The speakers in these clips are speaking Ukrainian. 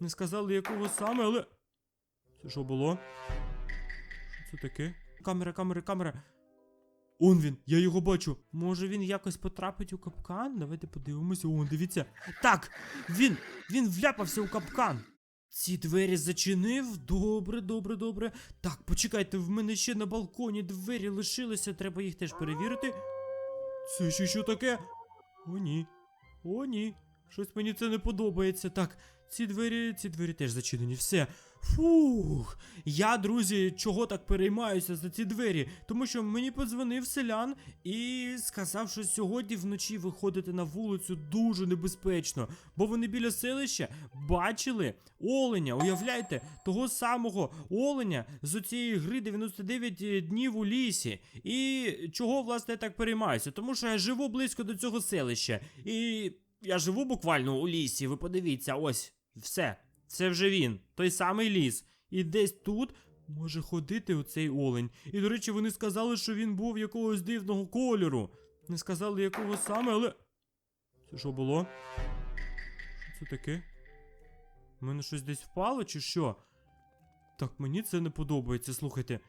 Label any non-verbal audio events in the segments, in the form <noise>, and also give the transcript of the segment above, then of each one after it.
Не сказали якого саме, але. Це що було? Що це таке? Камера, камера, камера. Он він, я його бачу. Може він якось потрапить у капкан? Давайте подивимося. О, дивіться. Так, він, він вляпався у капкан. Ці двері зачинив. Добре, добре, добре. Так, почекайте, в мене ще на балконі двері лишилися, треба їх теж перевірити. Це ще що таке? О, ні. О, ні. Щось мені це не подобається. Так, ці двері, ці двері теж зачинені. Все. Фух. Я, друзі, чого так переймаюся за ці двері? Тому що мені подзвонив селян і сказав, що сьогодні вночі виходити на вулицю дуже небезпечно, бо вони біля селища бачили оленя. Уявляєте, того самого оленя з оцієї гри 99 днів у лісі. І чого, власне, я так переймаюся? Тому що я живу близько до цього селища. І я живу буквально у лісі. Ви подивіться, ось все. Це вже він, той самий ліс. І десь тут може ходити оцей олень. І, до речі, вони сказали, що він був якогось дивного кольору. Не сказали, якого саме, але. Це що було? Що це таке? У мене щось десь впало, чи що? Так, мені це не подобається, слухайте.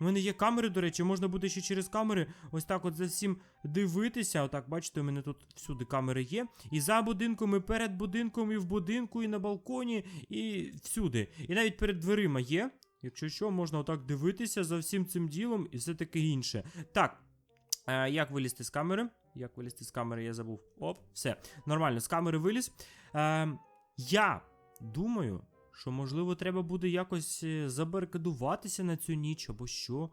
У мене є камери, до речі, можна буде ще через камери ось так от за всім дивитися. Отак, бачите, у мене тут всюди камери є. І за будинком, і перед будинком, і в будинку, і на балконі, і всюди. І навіть перед дверима є. Якщо що, можна отак дивитися за всім цим ділом і все таке інше. Так, е, як вилізти з камери? Як вилізти з камери, я забув. Оп, все. Нормально, з камери виліз. Е, я думаю, що можливо треба буде якось е, забарикадуватися на цю ніч або що.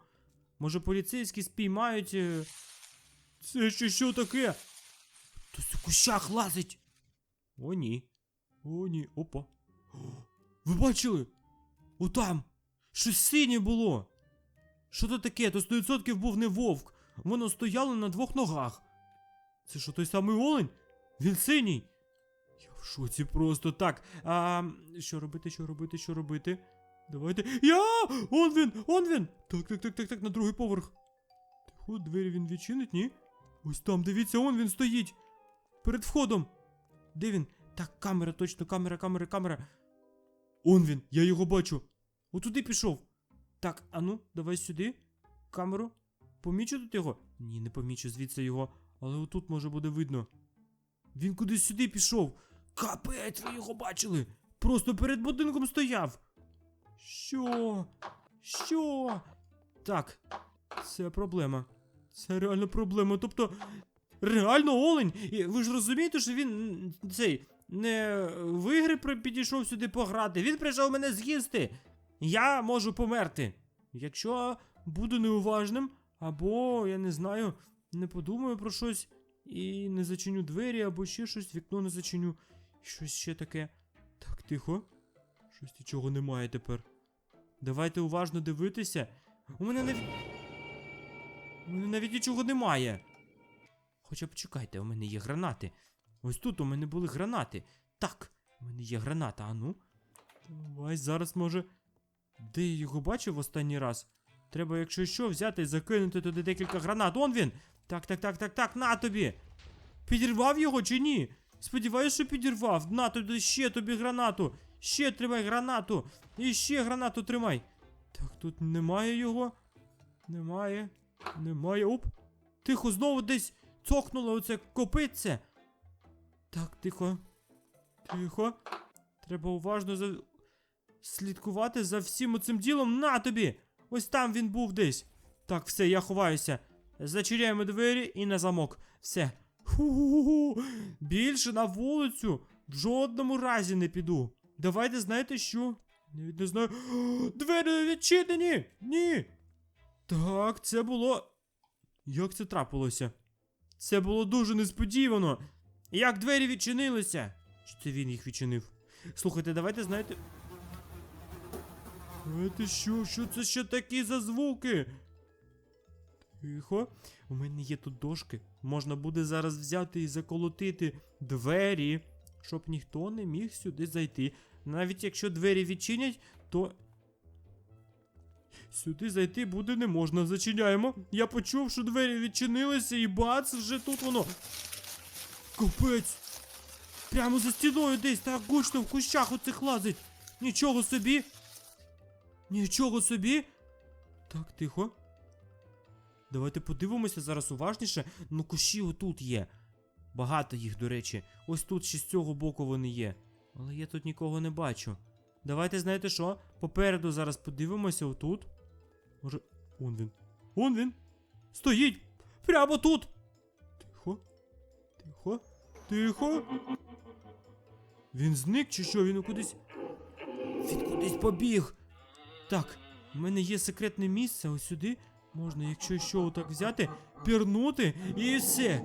Може, поліцейські спіймають. е, Це ще що таке? Хтось у кущах лазить. О, ні. О, ні. Опа. <gasps> Ви бачили? Отам. Щось синє було. Що то таке? То 100% був не вовк. Воно стояло на двох ногах. Це що той самий олень? Він синій. В шоці просто так. А, що робити, що робити, що робити? Давайте. Я! Он він! Он він! Так, так, так, так, так, на другий поверх. Тихо, двері він відчинить, ні? Ось там, дивіться, он він стоїть. Перед входом. Де він? Так, камера, точно, камера, камера, камера. Он він, я його бачу. Отуди пішов. Так, ану, давай сюди. Камеру. Помічу тут його? Ні, не помічу звідси його. Але отут може буде видно. Він кудись сюди пішов. Капець, ви його бачили. Просто перед будинком стояв. Що? Що? Так, це проблема. Це реально проблема. Тобто, реально олень. Ви ж розумієте, що він цей не в ігри підійшов сюди пограти. Він прийшов мене з'їсти. Я можу померти. Якщо буду неуважним, або, я не знаю, не подумаю про щось і не зачиню двері, або ще щось, вікно не зачиню. Щось ще таке. Так, тихо. Щось нічого немає тепер. Давайте уважно дивитися. У мене навіть. У мене навіть нічого немає. Хоча почекайте, у мене є гранати. Ось тут у мене були гранати. Так, у мене є граната, а ну. Давай зараз може. Де я його бачив останній раз? Треба, якщо що, взяти і закинути туди декілька гранат. Он він! Так, так, так, так, так, на тобі! Підірвав його чи ні? Сподіваюсь, що підірвав. На тобі ще тобі гранату. Ще тримай гранату. І ще гранату тримай. Так, тут немає його. Немає. Немає. Оп. Тихо, знову десь цокнуло оце копитце. Так, тихо. Тихо. Треба уважно за... слідкувати за всім оцим ділом. На тобі! Ось там він був десь. Так, все, я ховаюся. Зачиняємо двері і на замок. Все. Ху-ху-ху. Більше на вулицю в жодному разі не піду. Давайте знаєте що? Навіть не знаю. <gasps> Двері відчинені! Ні! Так, це було. Як це трапилося? Це було дуже несподівано. Як двері відчинилися? Чи це він їх відчинив? Слухайте, давайте знаєте. Знаєте що? Що це ще такі за звуки? Тихо. У мене є тут дошки. Можна буде зараз взяти і заколотити двері, щоб ніхто не міг сюди зайти. Навіть якщо двері відчинять, то. Сюди зайти буде не можна. Зачиняємо. Я почув, що двері відчинилися, і бац, вже тут воно. Капець! Прямо за стіною десь, так гучно в кущах оцих лазить. Нічого собі. Нічого собі. Так, тихо. Давайте подивимося зараз уважніше. Ну, кущі отут є. Багато їх, до речі. Ось тут ще з цього боку вони є. Але я тут нікого не бачу. Давайте, знаєте що? Попереду зараз подивимося отут. Може. Он він. Он він. Стоїть! Прямо тут! Тихо. Тихо. Тихо. Він зник чи що? Він кудись. Він кудись побіг. Так, в мене є секретне місце ось сюди. Можна, якщо що, отак взяти, пірнути і все.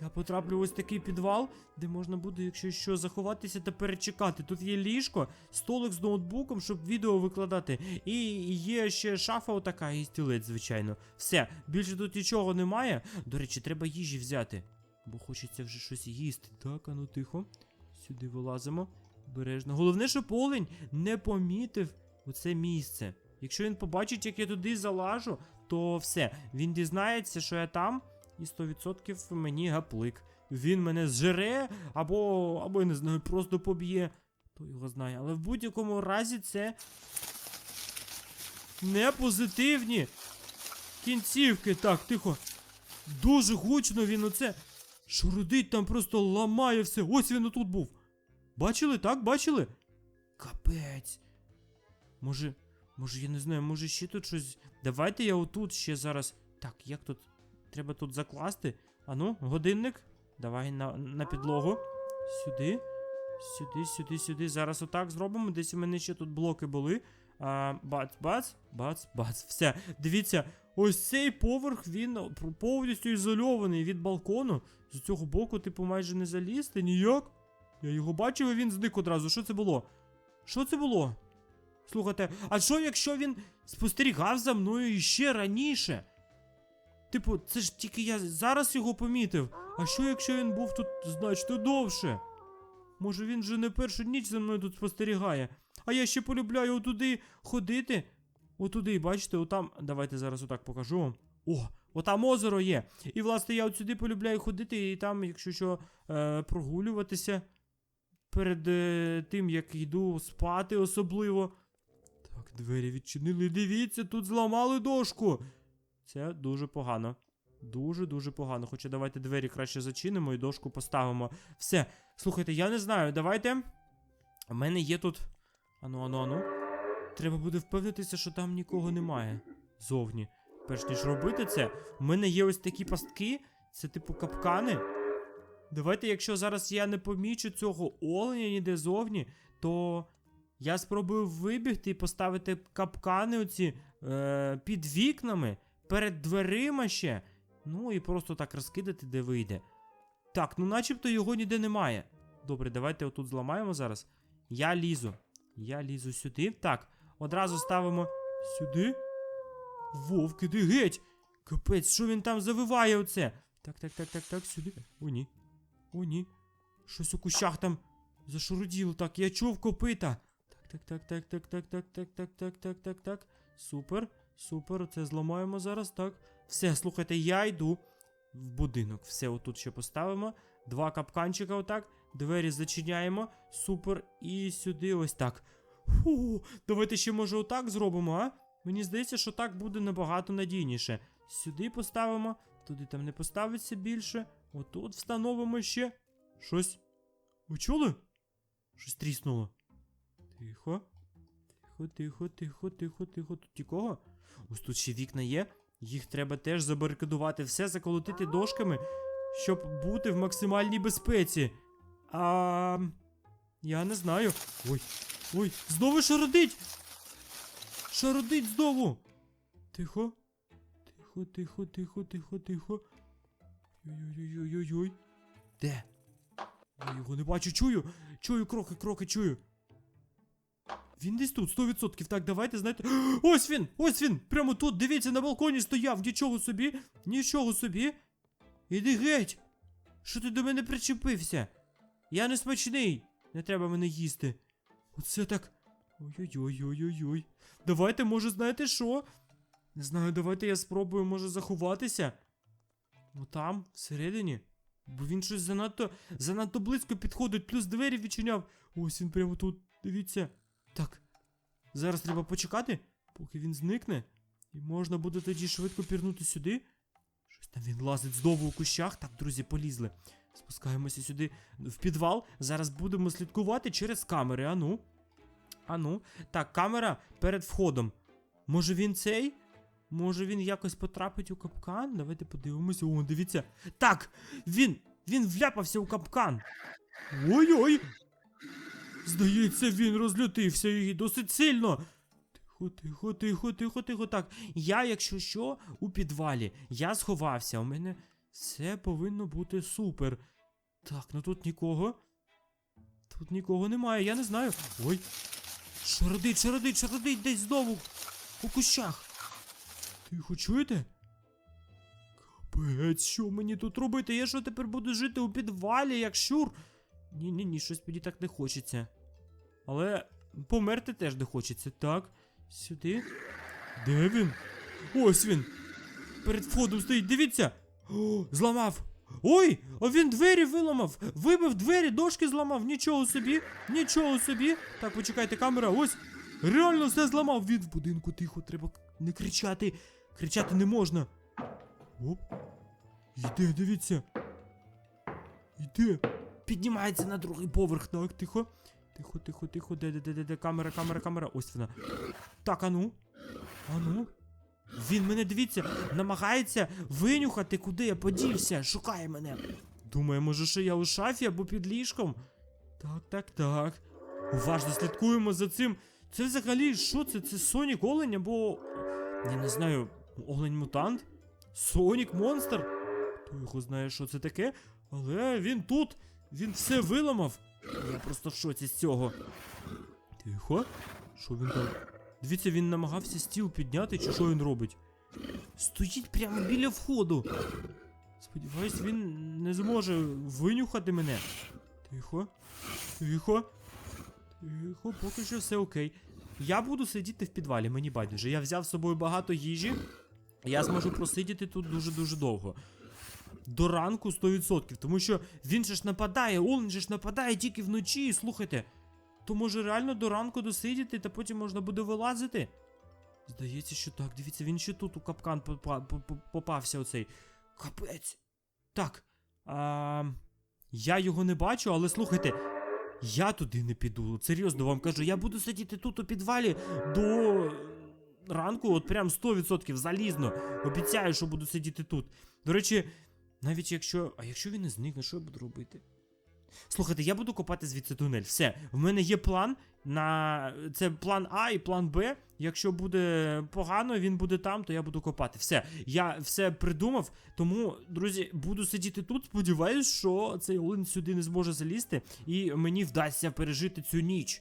Я потраплю в ось такий підвал, де можна буде, якщо що, заховатися та перечекати. Тут є ліжко, столик з ноутбуком, щоб відео викладати. І є ще шафа отака, і стілець, звичайно. Все, більше тут нічого немає. До речі, треба їжі взяти. Бо хочеться вже щось їсти. Так, а ну тихо. Сюди вилазимо. Бережно. Головне, щоб олень не помітив оце місце. Якщо він побачить, як я туди залажу, то все, він дізнається, що я там, і 100% мені гаплик. Він мене зжере, або, або я не знаю, просто поб'є. Хто його знає. Але в будь-якому разі це не позитивні кінцівки. Так, тихо. Дуже гучно він оце. Шурудить там просто ламає все. Ось він отут був. Бачили, так? Бачили? Капець. Може, може, я не знаю, може ще тут щось. Давайте я отут ще зараз. Так, як тут? Треба тут закласти. Ану, годинник. Давай на, на підлогу. Сюди. Сюди, сюди, сюди. Зараз отак зробимо. Десь у мене ще тут блоки були. А, бац, бац, бац, бац. Все. Дивіться, ось цей поверх він повністю ізольований від балкону. З цього боку, типу, майже не залізти ніяк. Я його бачив і він зник одразу. Що це було? Що це було? Слухайте, а що якщо він спостерігав за мною іще раніше? Типу, це ж тільки я зараз його помітив. А що якщо він був тут значно довше? Може він вже не першу ніч за мною тут спостерігає. А я ще полюбляю отуди ходити. Отуди, бачите, отам. Давайте зараз отак покажу вам. О, отам озеро є. І власне я от сюди полюбляю ходити і там, якщо що, е, прогулюватися перед е, тим, як йду спати особливо. Так, двері відчинили. Дивіться, тут зламали дошку. Це дуже погано. Дуже-дуже погано. Хоча давайте двері краще зачинимо і дошку поставимо. Все. Слухайте, я не знаю, давайте. У мене є тут. Ану, ану, ану. Треба буде впевнитися, що там нікого немає. Зовні. Перш ніж робити це, у мене є ось такі пастки. Це типу капкани. Давайте, якщо зараз я не помічу цього оленя ніде зовні, то я спробую вибігти і поставити капкани оці е, під вікнами, перед дверима ще. Ну і просто так розкидати, де вийде. Так, ну начебто його ніде немає. Добре, давайте отут зламаємо зараз. Я лізу. Я лізу сюди. Так, одразу ставимо сюди. Вовк, іди геть! Капець, що він там завиває оце? Так, так, так, так, так, сюди. О, ні. О, ні. Щось у кущах там зашуруділо. Так, я чув копита. Так, так, так, так, так, так, так, так, так, так, так, так. Супер, супер. Це зламаємо зараз, так. Все, слухайте, я йду в будинок. Все, отут ще поставимо. Два капканчика, отак. Двері зачиняємо. Супер. І сюди ось так. Фу, давайте ще може отак зробимо, а? Мені здається, що так буде набагато надійніше. Сюди поставимо, туди там не поставиться більше. Отут встановимо ще. Щось. Ви чули? Щось тріснуло. Тихо. Тихо, тихо, тихо, тихо, тихо. Тут нікого? Ось тут ще вікна є. Їх треба теж забарикадувати, все заколотити дошками, щоб бути в максимальній безпеці. А. Я не знаю. Ой, ой, знову шародить! Шародить знову! Тихо. Тихо, тихо, тихо, тихо, тихо. Ой-ой-ой-ой-ой. Де? Я його не бачу, чую! Чую кроки, кроки, чую. Він десь тут, 100%. Так, давайте, знаєте. <gasps> Ось він! Ось він! Прямо тут, дивіться, на балконі стояв. Нічого собі, нічого собі. Іди геть! Що ти до мене причепився? Я не смачний. Не треба мене їсти. Оце так. Ой-ой-ой-ой-ой-ой. Давайте, може, знаєте що? Не знаю, давайте я спробую, може, заховатися. Отам, всередині. Бо він щось занадто, занадто близько підходить, плюс двері відчиняв. Ось він прямо тут. Дивіться. Так. Зараз треба почекати, поки він зникне. І можна буде тоді швидко пірнути сюди. Щось там він лазить знову у кущах. Так, друзі, полізли. Спускаємося сюди в підвал. Зараз будемо слідкувати через камери. Ану. Ану. Так, камера перед входом. Може він цей? Може він якось потрапить у капкан? Давайте подивимося. О, дивіться. Так! Він! Він вляпався у капкан. Ой-ой! Здається, він розлютився і досить сильно. Тихо, тихо, тихо, тихо, тихо. Так. Я, якщо що, у підвалі. Я сховався. У мене все повинно бути супер. Так, ну тут нікого. Тут нікого немає, я не знаю. Ой. Шародить, шародить, шародить десь знову. У кущах. Тихо, чуєте? Капець, що мені тут робити? Я що тепер буду жити у підвалі, як щур? Ні, ні, ні, щось мені так не хочеться. Але померти теж не хочеться. Так, сюди. Де він? Ось він. Перед входом стоїть, дивіться. О, зламав. Ой, а він двері виламав. Вибив двері, дошки зламав. Нічого собі, нічого собі. Так, почекайте, камера, ось. Реально все зламав. Він в будинку тихо, треба не кричати. Кричати не можна. Оп. Йде, дивіться. Йде. Піднімається на другий поверх. Так, тихо. Тихо, тихо, тихо. Де, де, де, де, де, камера, камера, камера. Ось вона. Так, ану. Ану. Він мене, дивіться, намагається винюхати, куди я подівся. Шукає мене. Думає, може, що я у шафі або під ліжком. Так, так, так. Уважно слідкуємо за цим. Це взагалі що це? Це Сонік Олень або. Я не знаю, Олень Мутант? Сонік Монстр? Хто його знає, що це таке? Але він тут, він все виламав. Я просто в шоці з цього. Тихо. Що він там? Дивіться, він намагався стіл підняти, чи що він робить? Стоїть прямо біля входу. Сподіваюсь, він не зможе винюхати мене. Тихо. Тихо. Тихо, поки що все окей. Я буду сидіти в підвалі, мені байдуже. Я взяв з собою багато їжі. Я зможу просидіти тут дуже-дуже довго. До ранку 100%, тому що він же ж нападає, Олен же ж нападає тільки вночі, слухайте. То може реально до ранку досидіти, та потім можна буде вилазити? Здається, що так. Дивіться, він ще тут у капкан попався оцей. Капець. Так. А, я його не бачу, але слухайте, я туди не піду. Серйозно вам кажу, я буду сидіти тут у підвалі до ранку, от прям 100% залізно. Обіцяю, що буду сидіти тут. До речі, навіть якщо. А якщо він не зникне, що я буду робити? Слухайте, я буду копати звідси тунель. Все, в мене є план на. Це план А і план Б. Якщо буде погано, він буде там, то я буду копати. Все, я все придумав. Тому, друзі, буду сидіти тут. Сподіваюсь, що цей Олен сюди не зможе залізти, і мені вдасться пережити цю ніч.